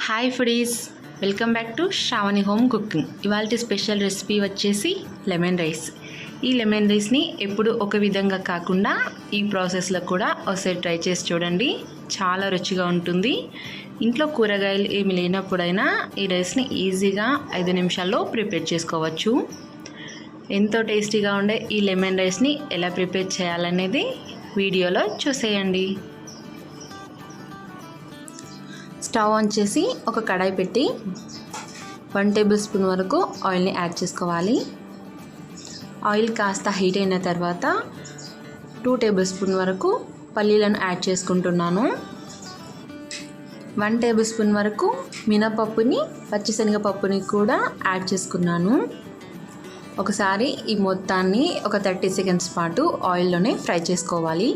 Hi foodies welcome back to Sravani home cooking. ఇవాళ special recipe వచ్చేసి lemon rice. ఈ lemon రైస్ని ఎప్పుడు ఒక విధంగా కాకుండా ఈ ప్రాసెస్లో కూడా ఒకసారి ట్రై చేసి చూడండి. చాలా రుచిగా ఉంటుంది. ఇంట్లో కూరగాయలు ఏమి లేనప్పుడైనా ఈ రైస్ని ఈజీగా ఐదు నిమిషాల్లో ప్రిపేర్ చేసుకోవచ్చు. ఎంతో టేస్టీగా ఉండే ఈ లెమన్ రైస్ని ఎలా ప్రిపేర్ చేయాలనేది వీడియోలో చూసేయండి. స్టవ్ ఆన్ చేసి ఒక కడాయి పెట్టి వన్ టేబుల్ స్పూన్ వరకు ఆయిల్ని యాడ్ చేసుకోవాలి. ఆయిల్ కాస్త హీట్ అయిన తర్వాత టూ టేబుల్ స్పూన్ వరకు పల్లీలను యాడ్ చేసుకుంటున్నాను. వన్ టేబుల్ స్పూన్ వరకు మినపప్పుని పచ్చిశనగపప్పుని కూడా యాడ్ చేసుకున్నాను. ఒకసారి ఈ మొత్తాన్ని ఒక థర్టీ సెకండ్స్ పాటు ఆయిల్లోనే ఫ్రై చేసుకోవాలి.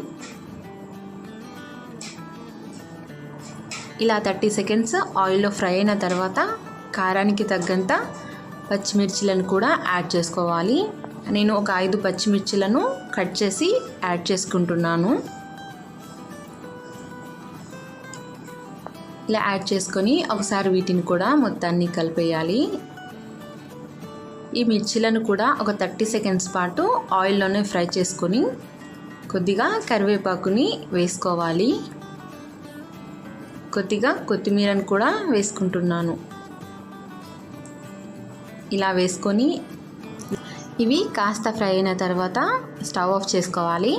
ఇలా థర్టీ సెకండ్స్ ఆయిల్లో ఫ్రై అయిన తర్వాత కారానికి తగ్గంత పచ్చిమిర్చిలను కూడా యాడ్ చేసుకోవాలి. నేను ఒక ఐదు పచ్చిమిర్చిలను కట్ చేసి యాడ్ చేసుకుంటున్నాను. ఇలా యాడ్ చేసుకొని ఒకసారి వీటిని కూడా మొత్తాన్ని కలిపేయాలి. ఈ మిర్చిలను కూడా ఒక థర్టీ సెకండ్స్ పాటు ఆయిల్లోనే ఫ్రై చేసుకొని కొద్దిగా కరివేపాకుని వేసుకోవాలి. కొద్దిగా కొత్తిమీరను కూడా వేసుకుంటున్నాను. ఇలా వేసుకొని ఇవి కాస్త ఫ్రై అయిన తర్వాత స్టవ్ ఆఫ్ చేసుకోవాలి.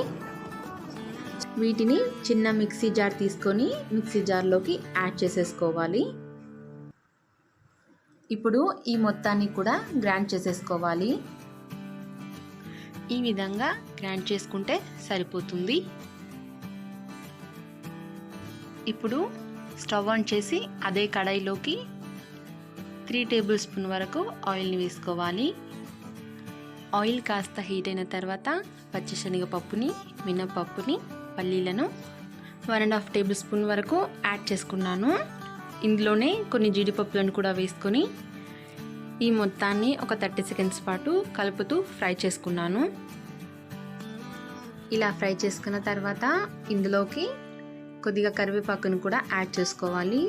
వీటిని చిన్న మిక్సీ జార్ తీసుకొని మిక్సీ జార్లోకి యాడ్ చేసేసుకోవాలి. ఇప్పుడు ఈ మొత్తాన్ని కూడా గ్రైండ్ చేసేసుకోవాలి. ఈ విధంగా గ్రైండ్ చేసుకుంటే సరిపోతుంది. ఇప్పుడు స్టవ్ ఆన్ చేసి అదే కడాయిలోకి త్రీ టేబుల్ స్పూన్ వరకు ఆయిల్ని వేసుకోవాలి. ఆయిల్ కాస్త హీట్ అయిన తర్వాత పచ్చిశనగపప్పుని మినపప్పుని పల్లీలను one and half table spoon వరకు యాడ్ చేసుకున్నాను. ఇందులోనే కొన్ని జీడిపప్పులను కూడా వేసుకొని ఈ మొత్తాన్ని ఒక థర్టీ సెకండ్స్ పాటు కలుపుతూ ఫ్రై చేసుకున్నాను. ఇలా ఫ్రై చేసుకున్న తర్వాత ఇందులోకి కొద్దిగా కరివేపాకును కూడా యాడ్ చేసుకోవాలి.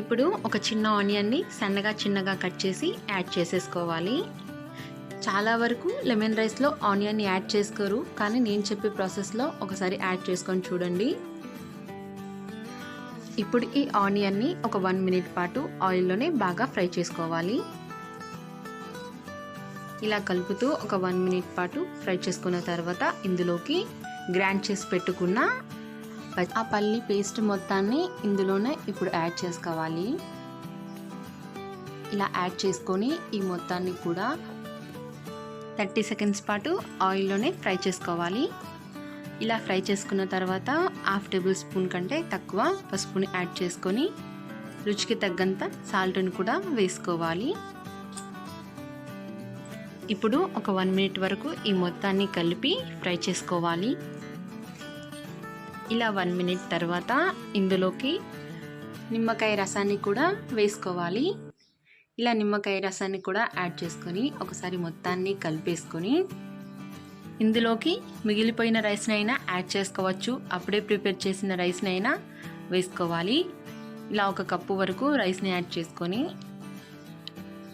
ఇప్పుడు ఒక చిన్న ఆనియన్ని సన్నగా చిన్నగా కట్ చేసి యాడ్ చేసేసుకోవాలి. చాలా వరకు లెమన్ రైస్లో ఆనియన్ని యాడ్ చేసుకోరు. కానీ నేను చెప్పే ప్రాసెస్లో ఒకసారి యాడ్ చేసుకొని చూడండి. ఇప్పుడు ఈ ఆనియన్ని ఒక వన్ మినిట్ పాటు ఆయిల్లోనే బాగా ఫ్రై చేసుకోవాలి. ఇలా కలుపుతూ ఒక వన్ మినిట్ పాటు ఫ్రై చేసుకున్న తర్వాత ఇందులోకి గ్రైండ్ చేసి పెట్టుకున్న ఆ పల్లి పేస్ట్ మొత్తాన్ని ఇందులోనే ఇప్పుడు యాడ్ చేసుకోవాలి. ఇలా యాడ్ చేసుకొని ఈ మొత్తాన్ని కూడా థర్టీ సెకండ్స్ పాటు ఆయిల్లోనే ఫ్రై చేసుకోవాలి. ఇలా ఫ్రై చేసుకున్న తర్వాత హాఫ్ టేబుల్ స్పూన్ కంటే తక్కువ పసుపుని యాడ్ చేసుకొని రుచికి తగ్గంత సాల్ట్ని కూడా వేసుకోవాలి. ఇప్పుడు ఒక వన్ మినిట్ వరకు ఈ మొత్తాన్ని కలిపి ఫ్రై చేసుకోవాలి. ఇలా వన్ మినిట్ తర్వాత ఇందులోకి నిమ్మకాయ రసాన్ని కూడా వేసుకోవాలి. ఇలా నిమ్మకాయ రసాన్ని కూడా యాడ్ చేసుకొని ఒకసారి మొత్తాన్ని కలిపేసుకొని ఇందులోకి మిగిలిపోయిన రైస్ని అయినా యాడ్ చేసుకోవచ్చు. అప్పుడే ప్రిపేర్ చేసిన రైస్ని అయినా వేసుకోవాలి. ఇలా ఒక కప్పు వరకు రైస్ని యాడ్ చేసుకొని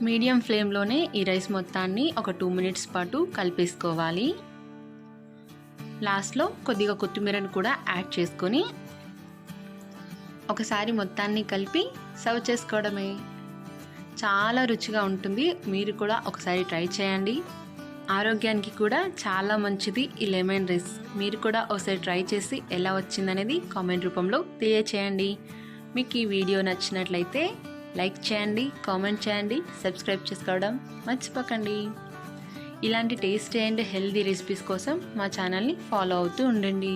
మీడియం ఫ్లేమ్లోనే ఈ రైస్ మొత్తాన్ని ఒక టూ మినిట్స్ పాటు కలిపేసుకోవాలి. లాస్ట్లో కొద్దిగా కొత్తిమీరను కూడా యాడ్ చేసుకొని ఒకసారి మొత్తాన్ని కలిపి సర్వ్ చేసుకోవడమే. చాలా రుచిగా ఉంటుంది. మీరు కూడా ఒకసారి ట్రై చేయండి. ఆరోగ్యానికి కూడా చాలా మంచిది ఈ లెమన్ రైస్. మీరు కూడా ఒకసారి ట్రై చేసి ఎలా వచ్చిందనేది కామెంట్ రూపంలో తెలియచేయండి. మీకు ఈ వీడియో నచ్చినట్లయితే లైక్ చేయండి కామెంట్ చేయండి సబ్స్క్రైబ్ చేసుకోవడం మర్చిపోకండి. ఇలాంటి టేస్టీ అండ్ హెల్దీ రెసిపీస్ కోసం మా ఛానల్ని ఫాలో అవుతూ ఉండండి.